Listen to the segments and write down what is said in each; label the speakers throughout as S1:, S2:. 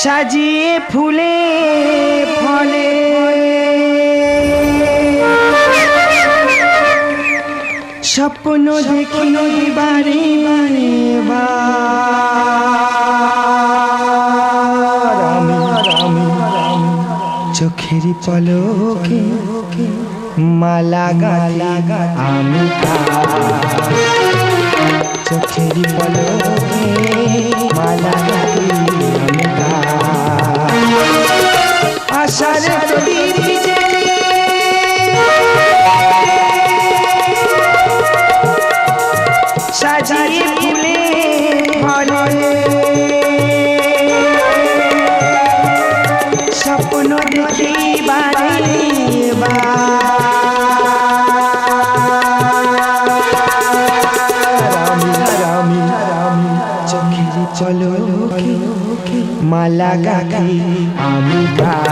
S1: সাজিয়ে ফুলে ফলে স্বপ্ন দেখি বারে বারে চোখের পলকে মালা গালা আমি। চোখের পলকে মালা গাখি আমি গা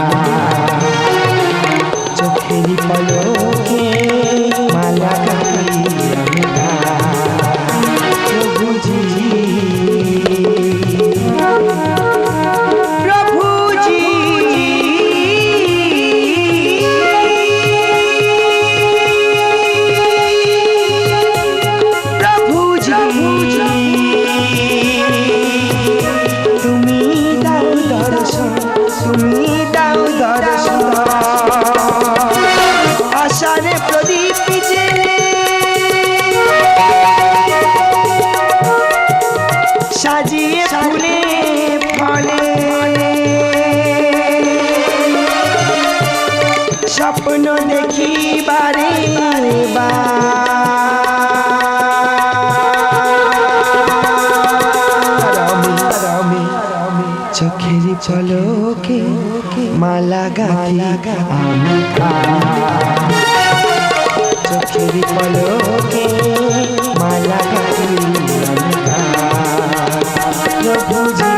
S1: চলকে মালা গালা আমি। চোখের পলোকে মালা গালি আমি প্রভুজি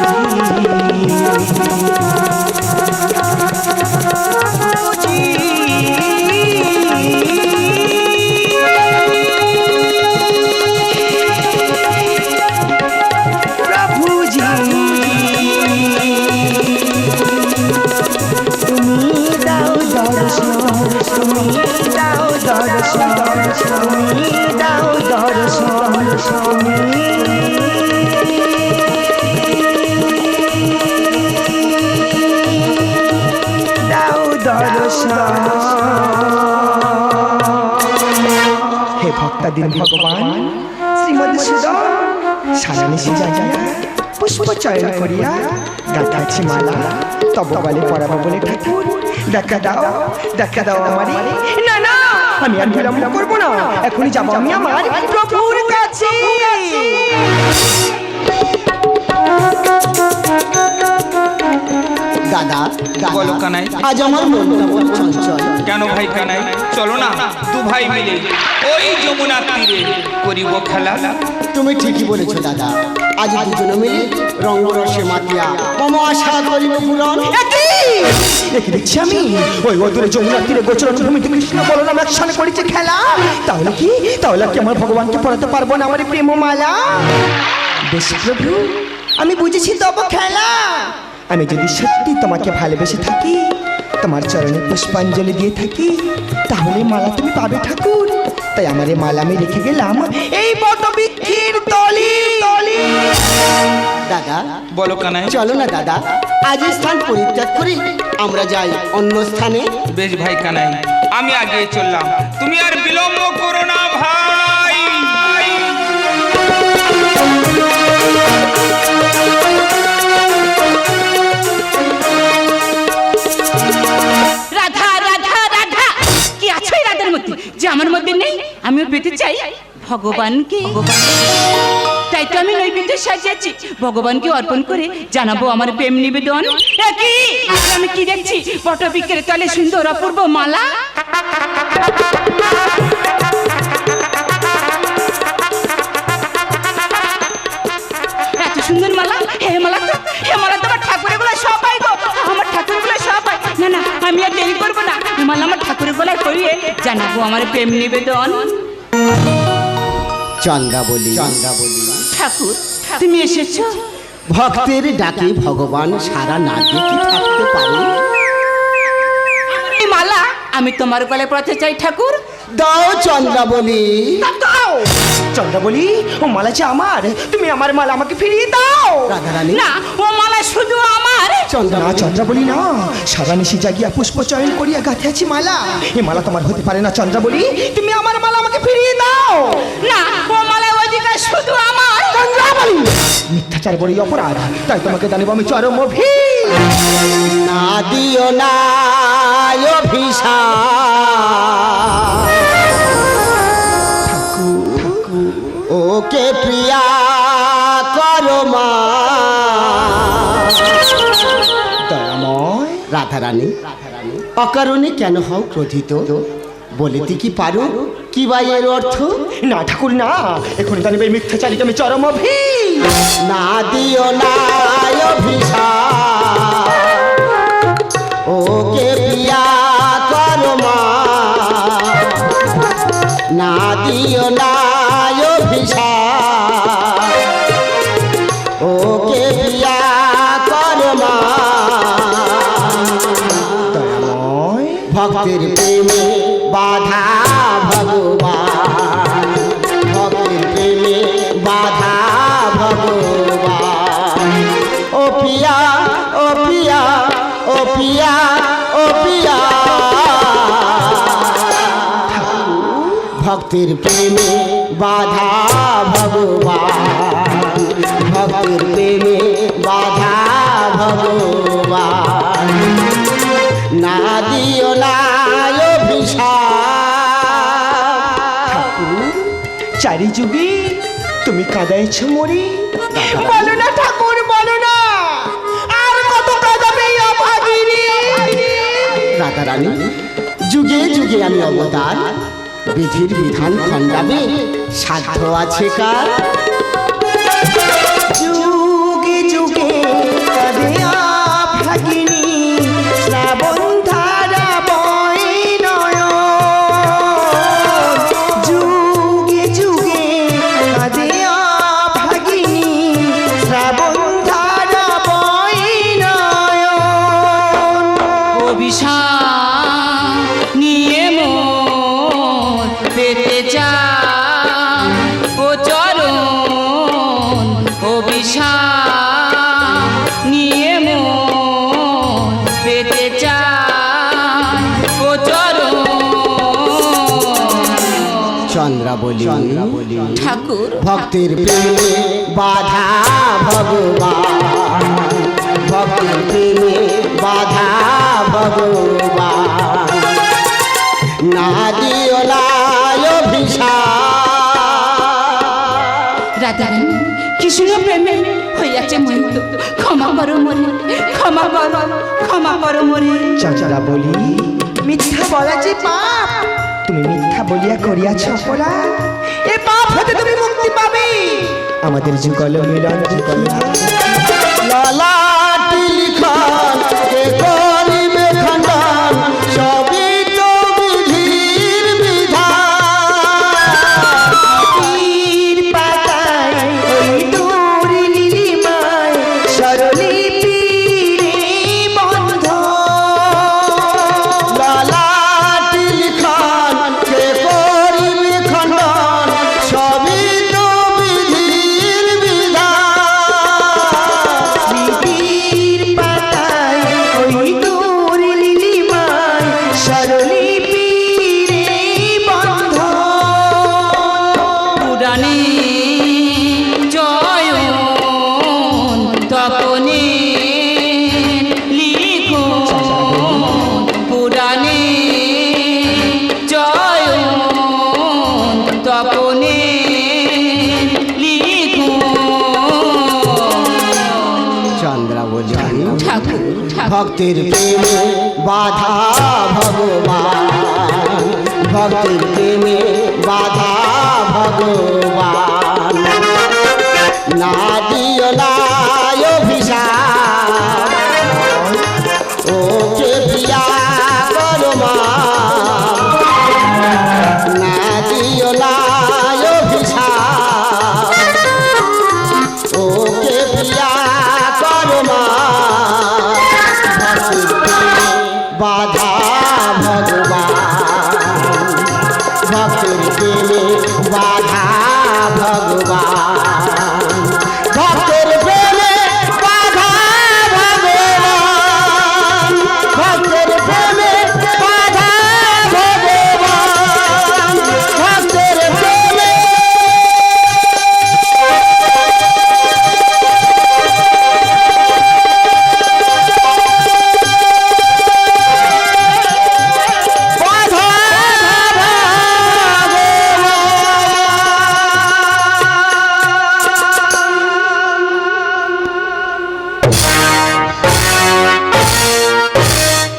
S1: দর্শন তুমি দাও ভগবান, শ্রীমদ সুদন পুষ্প চয়ন করিয়া গাঁথাছি মালা, তব পড়াবো বলে ঠাকুর। দেখা দাও দেখা দাও আমি আর বিলম্ব করব না। এখনই যাব আমি আমার প্রভুর কাছে।
S2: দাদা দাদা
S3: বলো কানাই।
S2: আজ আমার মনটা বড় চঞ্চল।
S3: কেন ভাই কানাই? চলো না দু ভাই মিলে ওই যমুনা তীরে করিব খেলা।
S2: তুমি ঠিকই বলেছ দাদা। আজ দুজনে মিলে রঙ্গরসে মাতিয়া মম আশা করিব পূরণ
S1: দেখি দেখছি আমি। ওই অদূরে যমুনার তীরে গোচরণ ভূমিতে কৃষ্ণ বলরাম একসঙ্গে করেছে খেলা। তাহলে কি? তাহলে কি আমার ভগবানকে পড়াতে পারব না আমার এই প্রেমমালা বেশ প্রভু আমি বুঝেছি তব খেলা। আমি যদি সত্যি তোমাকে ভালোবেসে থাকি তোমার চরণে পুষ্পাঞ্জলি দিয়ে থাকি তাহলে মালা তুমি পাবে ঠাকুর। তাই আমার এই মালা আমি রেখে গেলাম। এই বটবৃক্ষের তলে তলে
S2: দাদা
S3: বলো কানাই।
S2: চলো না দাদা। আজ স্থান পরিত্যাগ করি। আমরা যাই অন্য স্থানে।
S3: বেশ ভাই কানাই আমি আগে চললাম। তুমি আর বিলম্ব করো না ভাই।
S4: রাধা রাধা রাধা। কি আছে এই রাধার মধ্যে? যে আমার মধ্যে নেই আমিও পেতে চাই। ভগবানকে তাই তো আমি নৈবেদ্য সাজিয়েছি। ভগবানকে অর্পণ করে জানাব আমার প্রেম নিবেদন। আমি কি দেখছি? পটবিকের তলে সুন্দর অপূর্ব মালা। এত সুন্দর মালা? হে মালা হে মালা তো আমার ঠাকুরের গোলা সবাই গো। আমার আমি আর দেরি করব না। মালা আমার ঠাকুরের পরিয়ে জানাব আমার প্রেম নিবেদন।
S2: চন্দ্রা বলি চন্দ্রা বলি
S4: ঠাকুর। তুমি এসেছ?
S2: ভক্তের ডাকে ভগবান সারা না দিয়ে কি থাকতে পারে?
S4: এই মালা আমি তোমার গলে পড়াতে চাই ঠাকুর।
S2: দাও চন্দ্রাবলী
S1: দাও। চন্দ্রা বলি ও মালা যে আমার তুমি আমার মালা আমাকে ফিরিয়ে দাও।
S2: রাধারানী।
S4: না ও মালা শুধু আমার
S1: না
S2: চন্দ্রাবলী
S1: চন্দ্রা বলি না। সারা নিশি জাগিয়া পুষ্প চয়ন করিয়া গাঁথে আছি মালা। এই মালা তোমার হতে পারে না চন্দ্রা বলি। তুমি আমার মালা আমাকে ফিরিয়ে দাও।
S4: না ও মালা অধিকার শুধু আমার।
S1: চন্দ্রা বলি। মিথ্যাচার বড়ই অপরাধ তাই তোমাকে জানিব আমি চরম অভি
S2: না দিও না অভিশাপ। ওকে প্রিয়া করো মা। রাধারানী অকারণে কেন হও ক্রোধিত? বলিতে কি পারো? কি বা এর অর্থ?
S1: না ঠাকুর না। এখন জানিবে এই মিথ্যাচারীকে আমি চরম অভি
S2: না দিও না অভিশাপ। ওকে প্রিয়া করো মা। না দিও না ভক্তের প্রেমে বাধা ভগবান। ভক্তের প্রেমে বাধা ভগবান না দিও না
S1: চারি যুগে তুমি কাঁদাইছ মরি। বলো না ঠাকুর, বলো না। আর কত কাঁদাবে
S2: রাধারানী, যুগে যুগে আমি অবতার বিধির বিধান খণ্ডাবে সাধ্য আছে কার? চন্দ্রাবলী।
S4: ঠাকুর
S2: ভক্তের প্রেমে বাধা ভগবান। ভক্তের প্রেমে বাধা ভগবান। না দিও অভিশাপ।
S4: রাধারানী কৃষ্ণ প্রেমে হইয়াছে মহিত ক্ষমা করো মরে ক্ষমা করো ক্ষমা করো মরে।
S1: চাচা বলি মিথ্যা বলা যে পাপ। তুমি মিথ্যা বলিয়া করিয়াছ অপরাধ। এ পাপ হতে তুমি মুক্তি পাবে। আমাদের যুগল মিলন দেখিয়া
S2: ভক্তের প্রেমে বাধা ভগবান। ভক্তির প্রেমে বাধা ভগবান। না দিও না অভিশাপ के लिए बाधा भगवान।